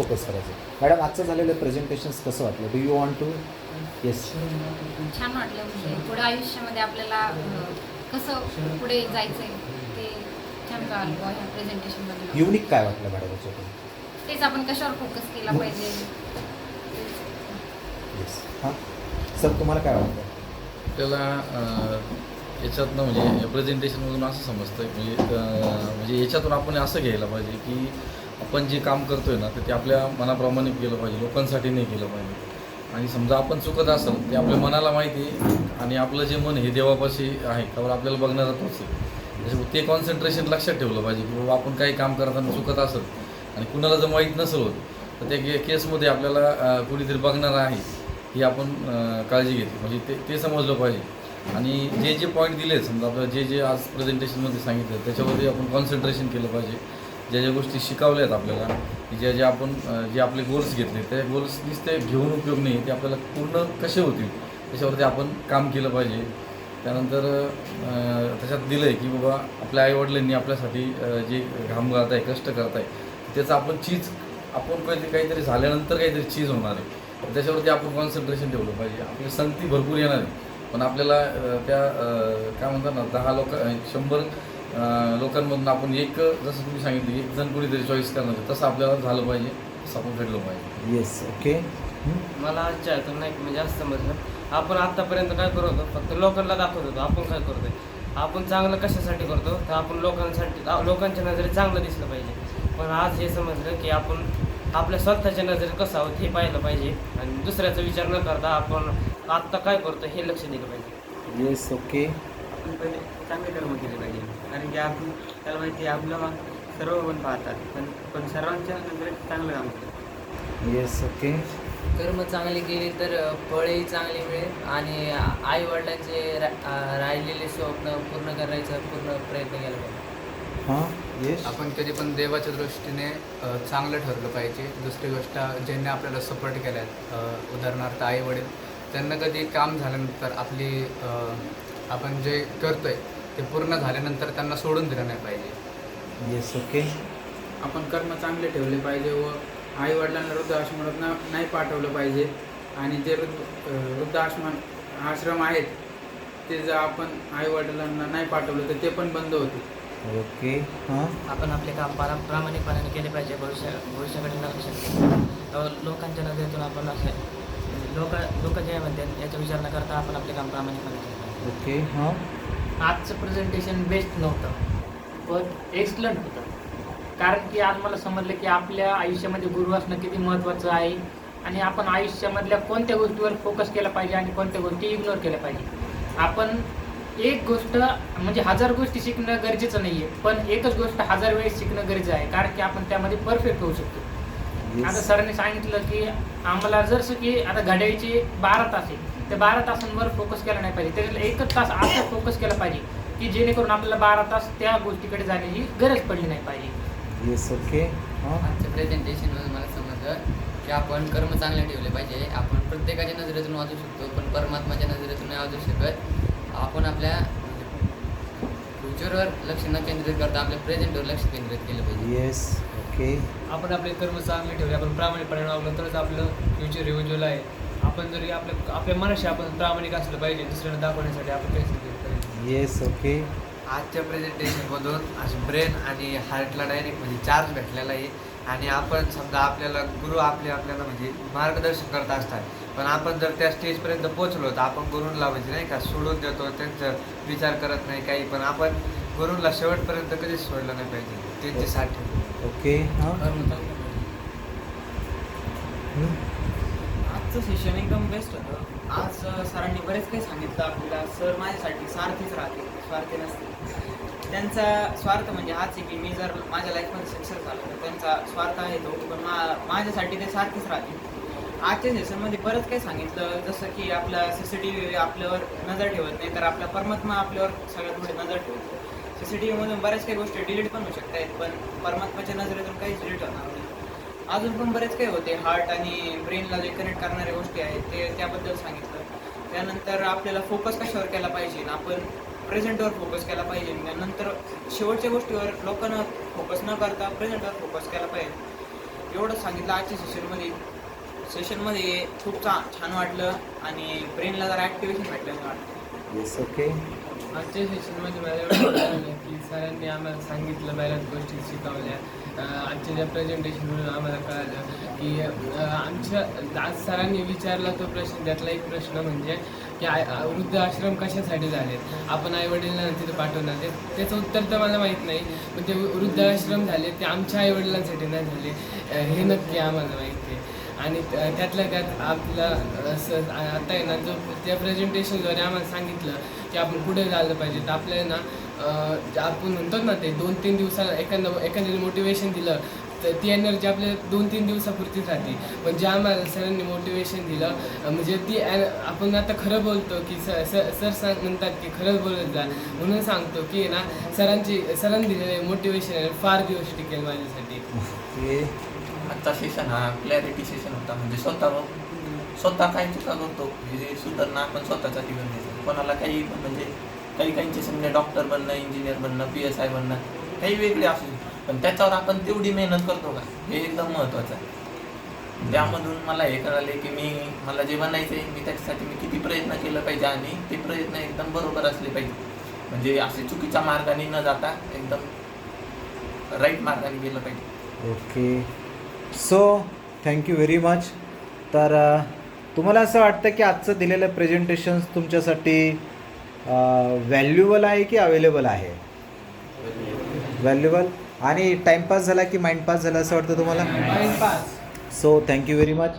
Focus करायचं. Madam आजचं झालेलं प्रेझेंटेशन्स कसं वाटलं? Do you want to yes छान वाटलं. म्हणजे पुढे आयुष्यामध्ये आपल्याला अं, कसं पुढे जायचंय ते छान कळालं बुवा ह्या प्रेझेंटेशनमध्ये युनिक काय वाटलं मॅडम याच्यातून? तेच आपण कशावर फोकस केला पाहिजे? येस हां? सर तुम्हाला काय वाटतं? आपल्याला अं, याच्यातनं म्हणजे प्रेझेंटेशनमधून असं समजतं म्हणजे अं, म्हणजे याच्यातून आपण असं घ्यायला पाहिजे की आपण जे काम करतोय ना तर ते आपल्या मनाप्रमाणे केलं पाहिजे लोकांसाठी नाही केलं पाहिजे. आणि समजा आपण चुकत असाल ते आपल्या मनाला माहिती आहे आणि आपलं जे मन हे देवापाशी आहे त्यावर आपल्याला बघणारा तोच आहे. ते कॉन्सन्ट्रेशन लक्षात ठेवलं पाहिजे की बाबा आपण काही काम करताना चुकत असेल आणि कुणाला जर माहीत नसेल होत तर त्या के केसमध्ये आपल्याला कुणीतरी बघणार आहे ही आपण काळजी घेतली म्हणजे ते ते समजलं पाहिजे. आणि जे जे पॉईंट दिले समजा आपल्याला जे जे आज प्रेझेंटेशनमध्ये सांगितलं त्याच्यावरती आपण कॉन्सन्ट्रेशन केलं पाहिजे. ज्या ज्या गोष्टी शिकवल्या आहेत आपल्याला की ज्या ज्या आपण जे आपले गोल्स घेतले त्या गोल्स नुसते घेऊन उपयोग नाही ते आपल्याला पूर्ण कसे होतील त्याच्यावरती आपण काम केलं पाहिजे. त्यानंतर त्याच्यात दिलं आहे की बाबा आपल्या आईवडिलांनी आपल्यासाठी जे घाम गाळत आहे कष्ट करत आहे त्याचं आपण चीज आपण काहीतरी काहीतरी झाल्यानंतर काहीतरी चीज होणार आहे. त्याच्यावरती आपण कॉन्सन्ट्रेशन ठेवलं पाहिजे. आपली संगती भरपूर येणार आहे. पण आपल्याला त्या काय म्हणतात ना दहा लोक शंभर लोकांमधून आपण एक जसं तुम्ही सांगितलं एक जण कोणीतरी चॉईस करणार तसं आपल्याला झालं पाहिजे तसं आपण घडलं पाहिजे. येस ओके मला आजच्या ह्यातून नाही म्हणजे जास्त समजलं. आपण आत्तापर्यंत काय करत होतो? फक्त लोकांना दाखवत होतो आपण काय करतोय? आपण चांगलं कशासाठी करतो? तर आपण लोकांसाठी लोकांच्या नजरेत चांगलं दिसलं पाहिजे. पण आज हे समजलं की आपण आपल्या स्वतःच्या नजरेत कसं आहोत हे पाहिलं पाहिजे. आणि दुसऱ्याचा विचार न करता आपण आत्ता काय करतो हे लक्ष दिलं पाहिजे. येस ओके आपण पहिले चांगले कर्म केले पाहिजे. कारण की आपण त्याला माहिती आहे आपलं सर्व पण पाहतात. पण पण सर्वांच्या नजरेत चांगलं काम करतात येस ओके कर्म चांगली केली तर फळही चांगली मिळेल आणि आई वडिलांचे राहिलेले स्वप्न पूर्ण करायचा पूर्ण प्रयत्न केला पाहिजे. हां येस आपण कधी पण देवाच्या दृष्टीने चांगलं ठरलं पाहिजे. दुसरी गोष्ट ज्यांनी आपल्याला सपोर्ट केला आहे उदाहरणार्थ आई वडील त्यांना कधी काम झाल्यानंतर आपली आपण जे करतोय ते पूर्ण झाल्यानंतर त्यांना सोडून दिलं नाही पाहिजे. येस ओके आपण कर्म चांगले ठेवले पाहिजे व आई वडिलांना वृद्धाश्रमात ना नाही पाठवलं पाहिजे. आणि जे वृद्ध अं, वृद्धाश्रम आश्रम आहेत ते जर आपण आई वडिलांना नाही पाठवलं तर ते पण बंद होते ओके हां. आपण आपले काम पारा प्रामाणिकपणाने केले पाहिजे भविष्य भविष्याकडे लक्ष लोकांच्या नजरेतून आपण असे लोक लोक जे म्हणतात याचा विचार न करता आपण आपले काम प्रामाणिकपणे केले पाहिजे. ओके हां. आजचं प्रेझेंटेशन बेस्ट नव्हतं. पण एक्सलंट होतं. कारण की आज मला समजलं की आपल्या आयुष्यामध्ये गुरु असणं किती महत्त्वाचं आहे आणि आपण आयुष्यामधल्या कोणत्या गोष्टीवर फोकस केला पाहिजे आणि कोणत्या गोष्टी इग्नोर केल्या पाहिजे. आपण एक गोष्ट म्हणजे हजार गोष्टी शिकणं गरजेचं नाही आहे पण एकच गोष्ट हजार वेळेस शिकणं गरजेचं आहे कारण की आपण त्यामध्ये परफेक्ट होऊ शकतो. आता सरांनी सांगितलं की आम्हाला जसं की आता घड्याळीचे बारा तास आहे त्या बारा तासांवर फोकस केला नाही पाहिजे. त्याच्यात एकच तास असं फोकस केला पाहिजे की जेणेकरून आपल्याला बारा तास त्या गोष्टीकडे जाण्याची गरज पडली नाही पाहिजे. येस ओके हां? आजच्या प्रेझेंटेशनमध्ये मला समजलं की आपण कर्म चांगले ठेवले पाहिजे. आपण प्रत्येकाच्या नजरेतून वाचू शकतो पण परमात्माच्या नजरेतून नाही वाचू शकत. आपण आपल्या फ्युचरवर लक्ष न केंद्रित करता आपल्या प्रेझेंटवर लक्ष केंद्रित केलं पाहिजे. येस ओके आपण आपले कर्म चांगले ठेवले आपण प्रामाणिकपणे वागलो तरच आपलं फ्युचर हे उज्ज्वल आहे. आपण जरी आपल्या आपल्या मनाशी आपण प्रामाणिक असलं पाहिजे दुसऱ्यांना दाखवण्यासाठी आपण काहीच पाहिजे येस ओके आजच्या प्रेझेंटेशनमधून असं ब्रेन आणि हार्टला डायरेक्ट म्हणजे चार्ज भेटलेला आहे. आणि आपण समजा आपल्याला गुरु आपले आपल्याला म्हणजे मार्गदर्शन करत असतात. पण आपण जर त्या स्टेजपर्यंत पोहोचलो तर आपण गुरूंना म्हणजे नाही का सोडून देतो त्यांचं विचार करत नाही काही. पण आपण गुरूंना शेवटपर्यंत कधीच सोडलं नाही पाहिजे त्यांची साथ ठेवू ओके हां. हं? आजचं सेशन एकदम बेस्ट होतं. आज सरांनी बरेच काही सांगितलं आपल्याला. सर माझ्यासाठी सारथीच राहते. स्वार्थी नसते. त्यांचा स्वार्थ म्हणजे हाच आहे की मी जर माझ्या लाईफमध्ये सक्सेस झालो तर त्यांचा स्वार्थ आहे तो पण मा माझ्यासाठी ते सारथीच राहते. आजच्या सेशनमध्ये बरंच काही सांगितलं. जसं की आपला सी सी टी व्ही आपल्यावर नजर ठेवत नाही तर आपला परमात्मा आपल्यावर सगळ्यात मोठी नजर ठेवतो. सी सी टी व्हीमधून बऱ्याच काही गोष्टी डिलीट पण होऊ शकत आहेत पण परमात्माच्या नजरेतून काहीच डिलीट होणार नाही. अजून पण बरेच काही होते. हार्ट आणि ब्रेनला जे कनेक्ट करणाऱ्या गोष्टी आहेत ते त्याबद्दल सांगितलं. त्यानंतर आपल्याला फोकस कशावर केला पाहिजे? आपण प्रेझेंटवर फोकस केला पाहिजे. नंतर त्यानंतर शेवटच्या गोष्टीवर लोकांना फोकस न करता प्रेझेंटवर फोकस केला पाहिजे. एवढं सांगितलं आजच्या सेशनमध्ये सेशनमध्ये खूप छान वाटलं आणि ब्रेनला जरा ॲक्टिवेशन भेटलं असं वाटतं येस ओके आजच्या सेशनमध्ये मला की सरांनी आम्हाला सांगितलं बऱ्याच गोष्टी शिकवल्या. आजच्या ज्या प्रेझेंटेशनवरून आम्हाला कळालं की आमच्या आज सरांनी विचारला तो प्रश्न त्यातला एक प्रश्न म्हणजे की आय वृद्ध आश्रम कशासाठी झालेत? आपण आईवडिलांना तिथे पाठवणार ते त्याचं उत्तर तर मला माहीत नाही पण ते वृद्ध आश्रम झाले ते आमच्या आईवडिलांसाठी नाही झाले. हे नक्की आम्हाला माहिती आहे. आणि त्या- त्यातल्या त्यात आपला असं आता आहे ना जो त्या प्रेझेंटेशनद्वारे आम्हाला सांगितलं की आपण पुढे झालं पाहिजे. तर आपल्याला ना आपण म्हणतो ना ते दोन तीन दिवसाला एखादं एखाद्याने मोटिवेशन दिलं तर ती एनर्जी आपल्या दोन तीन दिवसापुरतीच राहते पण जे आम्हाला सरांनी मोटिवेशन दिलं म्हणजे ती आपण आता खरं बोलतो की स सर सांग म्हणतात की खरंच बोलत जा. म्हणून सांगतो की ना सरांची सरांनी दिलेले मोटिवेशन फार दिवस टिकेल माझ्यासाठी. ओके आजचा सेशन हा क्लॅरिटी सेशन होता. म्हणजे स्वतः स्वतः काय चुका करतो हे सुधारणा आपण स्वतःचा जीवन द्यायचं कोणाला काही पण म्हणजे काही काहींचे समजा डॉक्टर बनणं इंजिनियर बनणं पी एस आय बनणं काही वेगळे असू पण त्याच्यावर आपण तेवढी मेहनत करतो का? हे एकदम महत्त्वाचं आहे. त्यामधून मला हे कळाले की मी मला जे बनायचं आहे मी त्याच्यासाठी मी किती प्रयत्न केलं पाहिजे आणि ते प्रयत्न एकदम बरोबर असले पाहिजे. म्हणजे असे चुकीच्या मार्गाने न जाता एकदम राईट मार्गाने गेलं पाहिजे. Okay so thank you very much तर तुम्हाला असं वाटतं की आजचं दिलेलं प्रेझेंटेशन तुमच्यासाठी व्हॅल्युएबल आहे की अवेलेबल आहे? व्हॅल्युएबल आणि टाइमपास झाला की माइंडपास झाला असं वाटतं तुम्हाला? So thank you very much